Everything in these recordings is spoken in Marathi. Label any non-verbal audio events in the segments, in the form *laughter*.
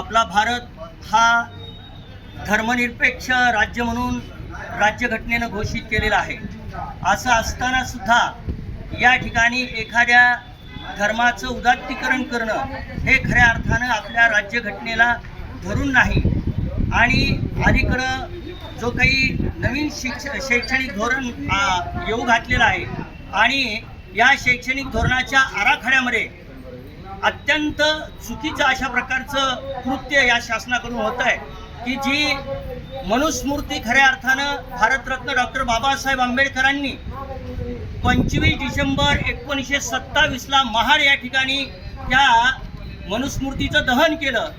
आपला भारत हा धर्मनिरपेक्ष राज्य म्हणून राज्यघटनेनं घोषित केलेला आहे. असं असताना सुद्धा या ठिकाणी एखाद्या धर्माचं उदात्तीकरण करणं हे खऱ्या अर्थानं आपल्या राज्यघटनेला धरून नाही. आणि अलीकडं जो काही नवीन शिक्ष शैक्षणिक धोरण येऊ घातलेलं आहे आणि या शैक्षणिक धोरणाच्या आराखड्यामध्ये अत्यंत चुकीचं अशा प्रकारचं कृत्य या शासनाकडून होत आहे की जी मनुस्मृती खऱ्या अर्थानं भारतरत्न डॉक्टर बाबासाहेब आंबेडकरांनी पंचवीस डिसेंबर एकोणीसशे सत्तावीसला महाड या ठिकाणी त्या मनुस्मृतीचं दहन केलं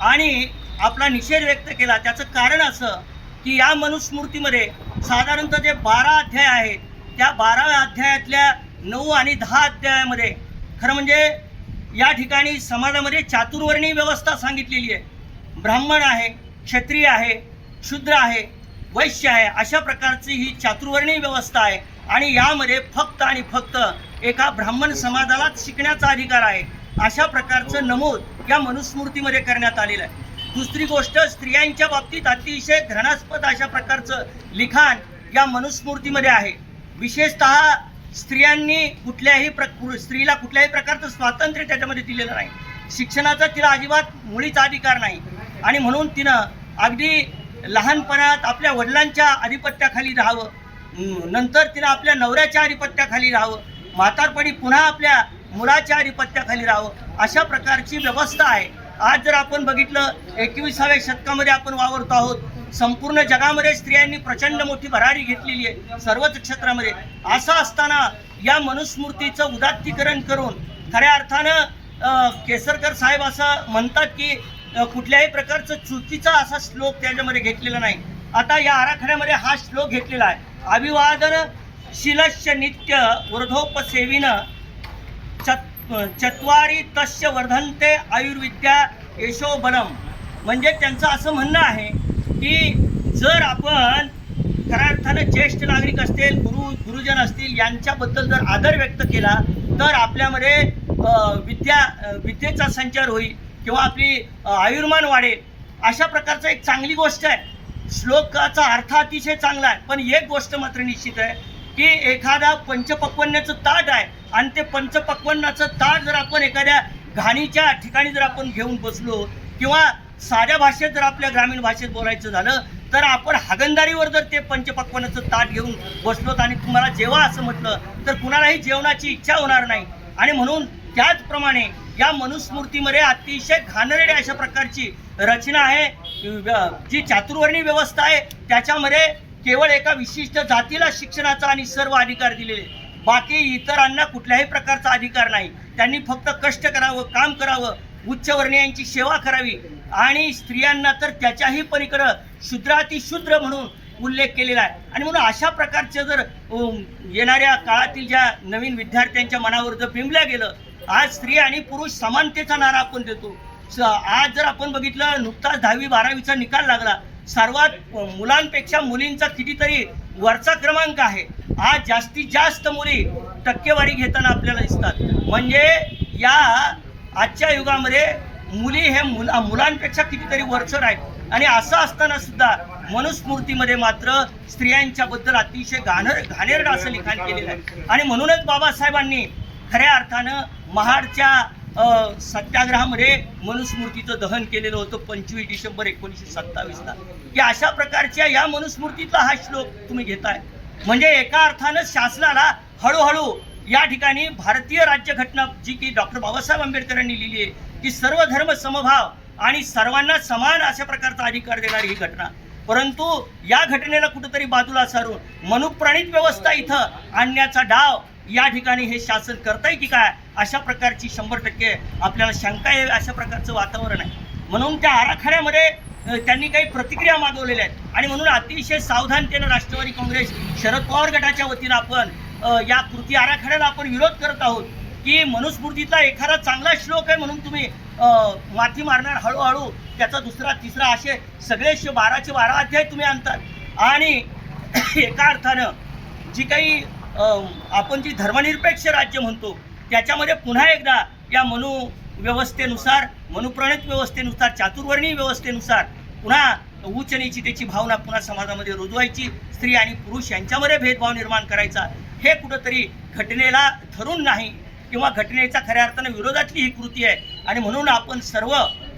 आणि आपला निषेध व्यक्त केला. त्याचं कारण असं की या मनुस्मृतीमध्ये साधारणतः जे बारा अध्याय आहेत त्या बाराव्या अध्यायातल्या नऊ आणि दहा अध्यायामध्ये खरं म्हणजे या ठिकाणी समाजामध्ये चातुर्वर्णी व्यवस्था सांगितलेली आहे. ब्राह्मण आहे क्षत्रिय आहे शूद्र आहे वैश्य आहे अशा प्रकारची ही चातुर्वर्णी व्यवस्था आहे. आणि यामध्ये फक्त आणि फक्त एका ब्राह्मण समाजालाच शिकण्याचा अधिकार आहे. अशा प्रकारचं नमूद या मनुस्मृतीमध्ये करण्यात आलेलं आहे. दुसरी गोष्ट स्त्रियांच्या बाबतीत अतिशय घृणास्पद अशा प्रकारचं लिखाण या मनुस्मृतीमध्ये आहे. विशेषतः स्त्रियांनी कुठल्याही प्र स्त्रीला कुठल्याही प्रकारचं स्वातंत्र्य त्याच्यामध्ये दिलेलं नाही. शिक्षणाचा तिला अजिबात मुळीच अधिकार नाही. आणि म्हणून तिनं अगदी लहानपणात आपल्या वडिलांच्या आधिपत्याखाली राहावं. नंतर तिनं आपल्या नवऱ्याच्या आधिपत्याखाली राहावं. म्हातारपणी पुन्हा आपल्या मुलाच्या आधिपत्याखाली राहावं. अशा प्रकारची व्यवस्था आहे. आज जर आपण बघितलं एकविसाव्या शतकामध्ये आपण वावरतो आहोत. संपूर्ण जगामध्ये स्त्रियांनी प्रचंड मोठी भरारी घेतलेली आहे. सर्वच क्षेत्रामध्ये. असं असताना या मनुस्मृतीचं उदात्तीकरण करून खऱ्या अर्थानं केसरकर साहेब असं म्हणतात की कुठल्याही प्रकारचं चुकीचा असा श्लोक त्याच्यामध्ये घेतलेला नाही. आता या आराखड्यामध्ये हा श्लोक घेतलेला आहे. अभिवादन शिलश्च नित्य वृद्धोपसेविन चत चत्वारी तस्य वर्धन्ते आयुर्विद्या यशोबलम म्हणजे त्यांचं असं म्हणणं आहे की जर आपण खऱ्या अर्थानं ज्येष्ठ नागरिक असतील गुरु गुरुजन असतील यांच्याबद्दल जर आदर व्यक्त केला तर आपल्यामध्ये विद्या विद्येचा संचार होईल किंवा आपली आयुर्मान वाढेल. अशा प्रकारचा एक चांगली गोष्ट आहे. श्लोकाचा अर्थ अतिशय चांगला आहे. पण एक गोष्ट मात्र निश्चित आहे की एखादा पंचपक्वन्याचं ताट आहे आणि ते पंचपक्वन्नाचं ताट जर आपण एखाद्या घाणीच्या ठिकाणी जर आपण घेऊन बसलो किंवा साध्या भाषेत जर आपल्या ग्रामीण भाषेत बोलायचं झालं तर आपण हागंदारीवर जर ते पंचपक्वानाचं ताट घेऊन बसलोत आणि तुम्हाला जेवा असं म्हटलं तर कुणालाही जेवणाची इच्छा होणार नाही. आणि म्हणून त्याचप्रमाणे या मनुस्मृतीमध्ये अतिशय घाणेरडे अशा प्रकारची रचना आहे जी चातुर्वर्णी व्यवस्था आहे त्याच्यामध्ये केवळ एका विशिष्ट जातीला शिक्षणाचा आणि सर्व अधिकार दिलेले बाकी इतरांना कुठल्याही प्रकारचा अधिकार नाही. त्यांनी फक्त कष्ट करावं काम करावं उच्चवर्णीयांची सेवा करावी आणि स्त्रियांना तर त्याच्याही पलीकडं शूद्रातिशूद्र म्हणून उल्लेख केलेला आहे. आणि म्हणून अशा प्रकारच्या जर येणाऱ्या काळातील ज्या नवीन विद्यार्थ्यांच्या मनावर जर बिंबल्या गेलं आज स्त्री आणि पुरुष समानतेचा नारा आपण देतो. स- आज जर आपण बघितलं नुकताच दहावी बारावीचा निकाल लागला. सर्वात मुलांपेक्षा मुलींचा कितीतरी वरचा क्रमांक आहे. आज जास्तीत जास्त मुली टक्केवारी घेताना आपल्याला दिसतात. म्हणजे या आजच्या युगामध्ये मुली हे मुला मुलांपेक्षा कितीतरी वरचढ आहेत. आणि असं असताना सुद्धा मनुस्मृतीमध्ये मात्र स्त्रियांच्याबद्दल अतिशय घाणर घाणेरडं असं लिखाण केलेलं आहे. आणि म्हणूनच बाबासाहेबांनी खऱ्या अर्थानं महाडच्या सत्याग्रहामध्ये मनुस्मृतीचं दहन केलेलं होतं पंचवीस डिसेंबर एकोणीसशे सत्तावीसला. की अशा प्रकारच्या या मनुस्मृतीतला हा श्लोक तुम्ही घेताय. म्हणजे एका अर्थानं शासनाला हळूहळू या ठिकाणी भारतीय राज्यघटना जी की डॉक्टर बाबासाहेब आंबेडकरांनी लिहिली आहे की सर्व धर्म समभाव आणि सर्वांना समान अशा प्रकारचा अधिकार देणारी ही घटना. परंतु या घटनेला कुठंतरी बाजूला सारून मनुप्राणित व्यवस्था इथं आणण्याचा डाव या ठिकाणी हे शासन करताय की काय अशा प्रकारची शंभर टक्के आपल्याला शंका आहे अशा प्रकारचं वातावरण आहे. म्हणून त्या आराखड्यामध्ये त्यांनी काही प्रतिक्रिया मागवलेल्या आहेत. आणि म्हणून अतिशय सावधानतेनं राष्ट्रवादी काँग्रेस शरद पवार गटाच्या वतीनं आपण या कृती आराखड्याला आपण विरोध करत आहोत की मनुस्मृतीचा एखादा चांगला श्लोक आहे म्हणून तुम्ही माथी मारणार हळूहळू त्याचा दुसरा तिसरा असे सगळे शे बाराचे बारा अध्याय तुम्ही आणतात. आणि *clears throat* एका अर्थानं जी काही आपण जी धर्मनिरपेक्ष राज्य म्हणतो त्याच्यामध्ये पुन्हा एकदा या मनु व्यवस्थेनुसार मनुप्रणित व्यवस्थेनुसार चातुर्वर्णीय व्यवस्थेनुसार पुन्हा उच्च नीचितेची भावना पुन्हा समाजामध्ये रुजवायची स्त्री आणि पुरुष यांच्यामध्ये भेदभाव निर्माण करायचा. हे कुठंतरी घटनेला धरून नाही किंवा घटनेचा खऱ्या अर्थानं विरोधातली ही कृती आहे. आणि म्हणून आपण सर्व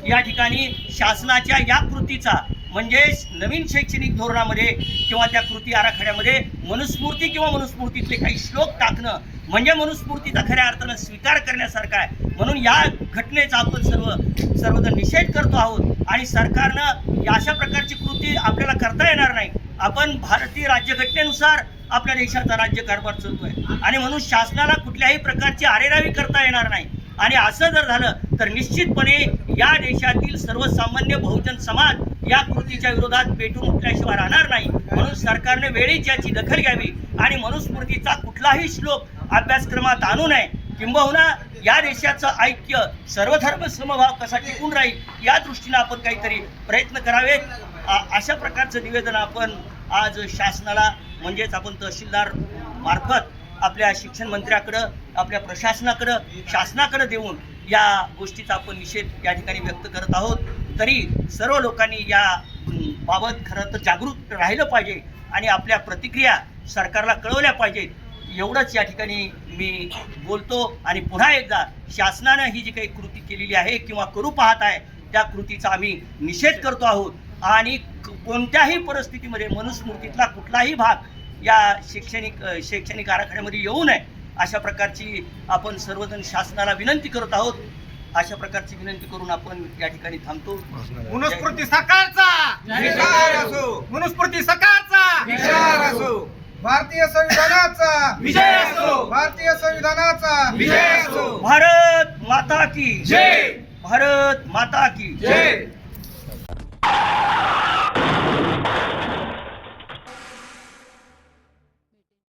या ठिकाणी शासनाच्या या कृतीचा म्हणजेच नवीन शैक्षणिक धोरणामध्ये किंवा त्या कृती आराखड्यामध्ये मनुस्मृती किंवा मनुस्मृतीतले काही श्लोक टाकणं म्हणजे मनुस्मृतीचा खऱ्या अर्थानं स्वीकार करण्यासारखा आहे. म्हणून या घटनेचा आपण सर्व सर्वजण निषेध करतो आहोत. आणि सरकारनं अशा प्रकारची कृती आपल्याला करता येणार नाही. आपण भारतीय राज्यघटनेनुसार आपल्या देशाचा राज्यकारभार चालतोय आणि म्हणून शासनाला कुठल्याही प्रकारची आरेरावी करता येणार नाही. आणि असं जर झालं तर निश्चितपणे या देशातील सर्वसामान्य बहुजन समाज या कृतीच्या विरोधात पेटून उठल्याशिवाय राहणार नाही. म्हणून सरकारने वेळीच याची दखल घ्यावी. आणि मनुस्मृतीचा कुठलाही श्लोक अभ्यासक्रमात आणू नये. किंबहुना या देशाचं ऐक्य सर्वधर्म समभाव कसा टिकून राहील या दृष्टीनं आपण काहीतरी प्रयत्न करावेत. अशा प्रकारचं निवेदन आपण आज शासनाला म्हणजेच आपण तहसीलदार मार्फत आपल्या शिक्षण मंत्र्याकडं आपल्या प्रशासनाकडं शासनाकडं देऊन या गोष्टीचा आपण निषेध या ठिकाणी व्यक्त करत आहोत. तरी सर्व लोकांनी या बाबत खरं तर जागरूक राहिलं पाहिजे आणि आपल्या प्रतिक्रिया सरकारला कळवल्या पाहिजेत. एवढंच या ठिकाणी मी बोलतो आणि पुन्हा एकदा शासनानं ही जी काही कृती केलेली आहे किंवा करू पाहत आहे त्या कृतीचा आम्ही निषेध करतो आहोत. आणि कोणत्याही परिस्थितीमध्ये मनुस्मृतीतला कुठलाही भाग या शैक्षणिक शैक्षणिक आराखड्यामध्ये येऊ नये अशा प्रकारची आपण सर्वजण शासनाला विनंती करत आहोत. अशा प्रकारची विनंती करून आपण या ठिकाणी थांबतो. मनुस्मृती सकारचा असो. मनुस्मृती सकारचा विचार असो. भारतीय संविधानाचा! विजय असो. भारतीय संविधानाचा! विजय असो. भारत माता की जय. भारत माता की जय.